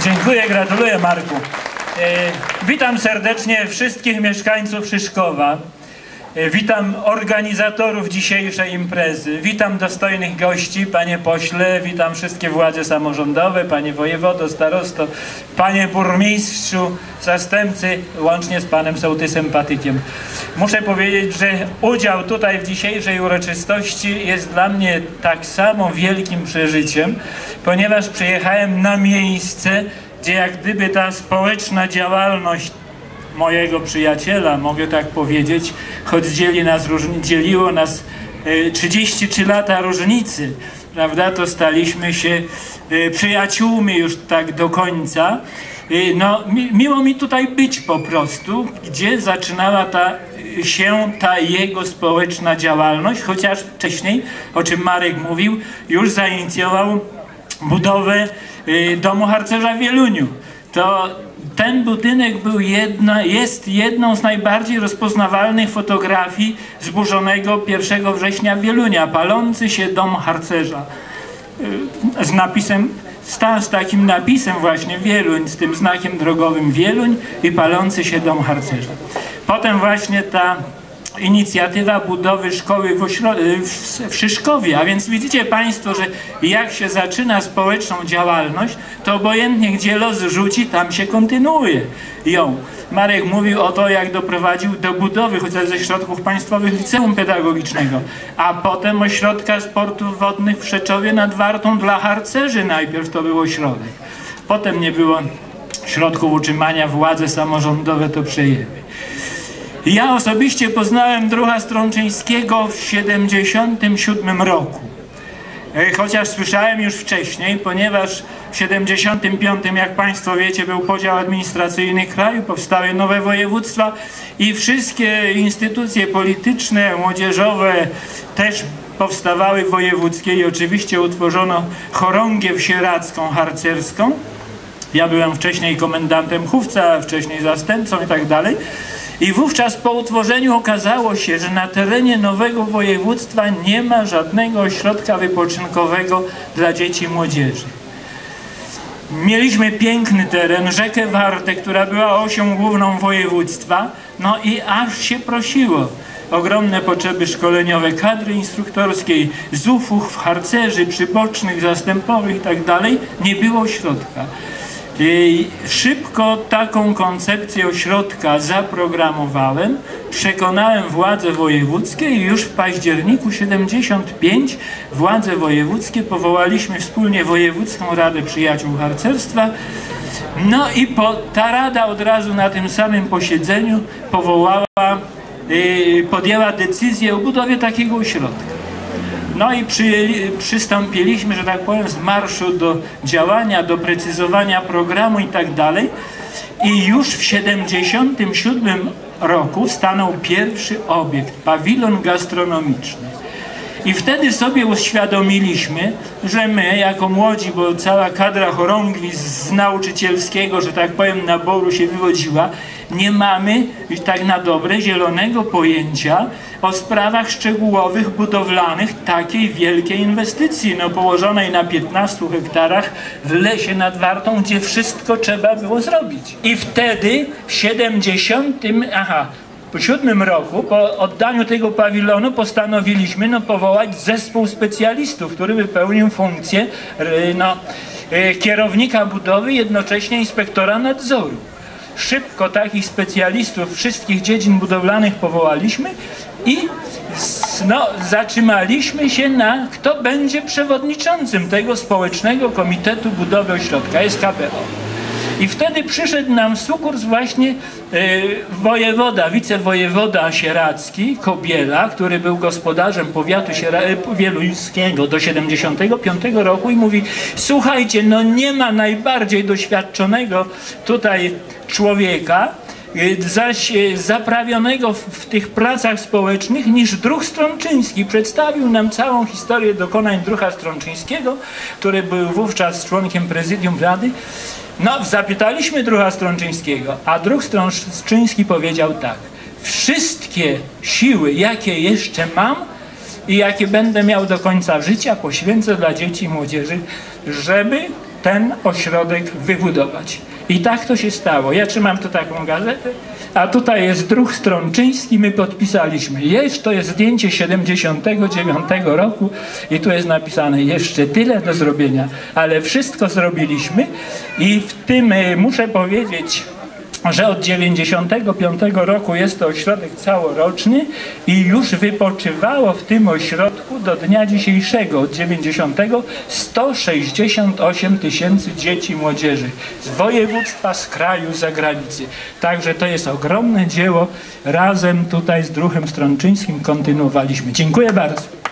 Dziękuję, gratuluję Marku. E, witam serdecznie wszystkich mieszkańców Szyszkowa. E, witam organizatorów dzisiejszej imprezy. Witam dostojnych gości, panie pośle, witam wszystkie władze samorządowe, panie wojewodo, starosto, panie burmistrzu, zastępcy, łącznie z panem sołtysem Patykiem. Muszę powiedzieć, że udział tutaj w dzisiejszej uroczystości jest dla mnie tak samo wielkim przeżyciem, ponieważ przyjechałem na miejsce, gdzie jak gdyby ta społeczna działalność mojego przyjaciela, mogę tak powiedzieć, choć dzieli nas, dzieliło nas e, 33 lata różnicy, prawda, to staliśmy się e, przyjaciółmi już tak do końca. E, No, mi, miło mi tutaj być po prostu, gdzie zaczynała ta, e, się ta jego społeczna działalność, chociaż wcześniej, o czym Marek mówił, już zainicjował budowę domu harcerza w Wieluniu. To ten budynek był jedna, jest jedną z najbardziej rozpoznawalnych fotografii zburzonego 1 września Wielunia, palący się dom harcerza z napisem, z takim napisem właśnie Wieluń, z tym znakiem drogowym Wieluń i palący się dom harcerza. Potem właśnie ta inicjatywa budowy szkoły w, Ośro- w, w Szyszkowie, a więc widzicie Państwo, że jak się zaczyna społeczną działalność, to obojętnie gdzie los rzuci, tam się kontynuuje ją. Marek mówił o to, jak doprowadził do budowy chociaż ze środków państwowych liceum pedagogicznego, a potem ośrodka sportów wodnych w Przeczowie nad Wartą dla harcerzy najpierw to był ośrodek. Potem nie było środków utrzymania, władze samorządowe to przejęły. Ja osobiście poznałem druha Strączyńskiego w 77 roku. E, Chociaż słyszałem już wcześniej, ponieważ w 75, jak Państwo wiecie, był podział administracyjny kraju, powstały nowe województwa i wszystkie instytucje polityczne, młodzieżowe też powstawały wojewódzkie i oczywiście utworzono chorągiew sieradzką, harcerską. Ja byłem wcześniej komendantem chówca, wcześniej zastępcą i tak dalej. I wówczas po utworzeniu okazało się, że na terenie nowego województwa nie ma żadnego ośrodka wypoczynkowego dla dzieci i młodzieży. Mieliśmy piękny teren, rzekę Wartę, która była osią główną województwa, no i aż się prosiło. Ogromne potrzeby szkoleniowe kadry instruktorskiej, ZUF-ów, harcerzy, przybocznych, zastępowych i tak nie było ośrodka. Szybko taką koncepcję ośrodka zaprogramowałem, przekonałem władze wojewódzkie i już w październiku 75 władze wojewódzkie powołaliśmy wspólnie Wojewódzką Radę Przyjaciół Harcerstwa. No i po, ta rada od razu na tym samym posiedzeniu powołała, yy, podjęła decyzję o budowie takiego ośrodka. No i przyjęli, przystąpiliśmy, że tak powiem, z marszu do działania, do precyzowania programu i tak dalej. I już w 77 roku stanął pierwszy obiekt, pawilon gastronomiczny. I wtedy sobie uświadomiliśmy, że my, jako młodzi, bo cała kadra chorągwi z nauczycielskiego, że tak powiem, naboru się wywodziła, nie mamy tak na dobre zielonego pojęcia o sprawach szczegółowych, budowlanych takiej wielkiej inwestycji, no położonej na 15 hektarach w lesie nad Wartą, gdzie wszystko trzeba było zrobić. I wtedy w 70, aha, po siódmym roku, po oddaniu tego pawilonu, postanowiliśmy no, powołać zespół specjalistów, który wypełnił funkcję y, no, y, kierownika budowy, jednocześnie inspektora nadzoru. Szybko takich specjalistów wszystkich dziedzin budowlanych powołaliśmy i no, zatrzymaliśmy się na kto będzie przewodniczącym tego społecznego komitetu budowy ośrodka SKPO. I wtedy przyszedł nam w sukurs właśnie e, wojewoda, wicewojewoda sieradzki, Kobiela, który był gospodarzem powiatu e, wieluńskiego do 75 roku i mówi, słuchajcie, no nie ma najbardziej doświadczonego tutaj człowieka, e, zaś zaprawionego w tych pracach społecznych niż Druh Strączyński. Przedstawił nam całą historię dokonań Druha Strączyńskiego, który był wówczas członkiem prezydium Rady. No, zapytaliśmy Druha Strączyńskiego, a Druh Strączyński powiedział tak. Wszystkie siły, jakie jeszcze mam i jakie będę miał do końca życia, poświęcę dla dzieci i młodzieży, żeby ten ośrodek wybudować. I tak to się stało. Ja trzymam tu taką gazetę, a tutaj jest druh Strączyński, my podpisaliśmy. Jest, to jest zdjęcie 79 roku i tu jest napisane jeszcze tyle do zrobienia, ale wszystko zrobiliśmy i w tym e, muszę powiedzieć, że od 95 roku jest to ośrodek całoroczny i już wypoczywało w tym ośrodku do dnia dzisiejszego, od 90 168 tysięcy dzieci i młodzieży z województwa, z kraju, z zagranicy. Także to jest ogromne dzieło. Razem tutaj z Druhem Strączyńskim kontynuowaliśmy. Dziękuję bardzo.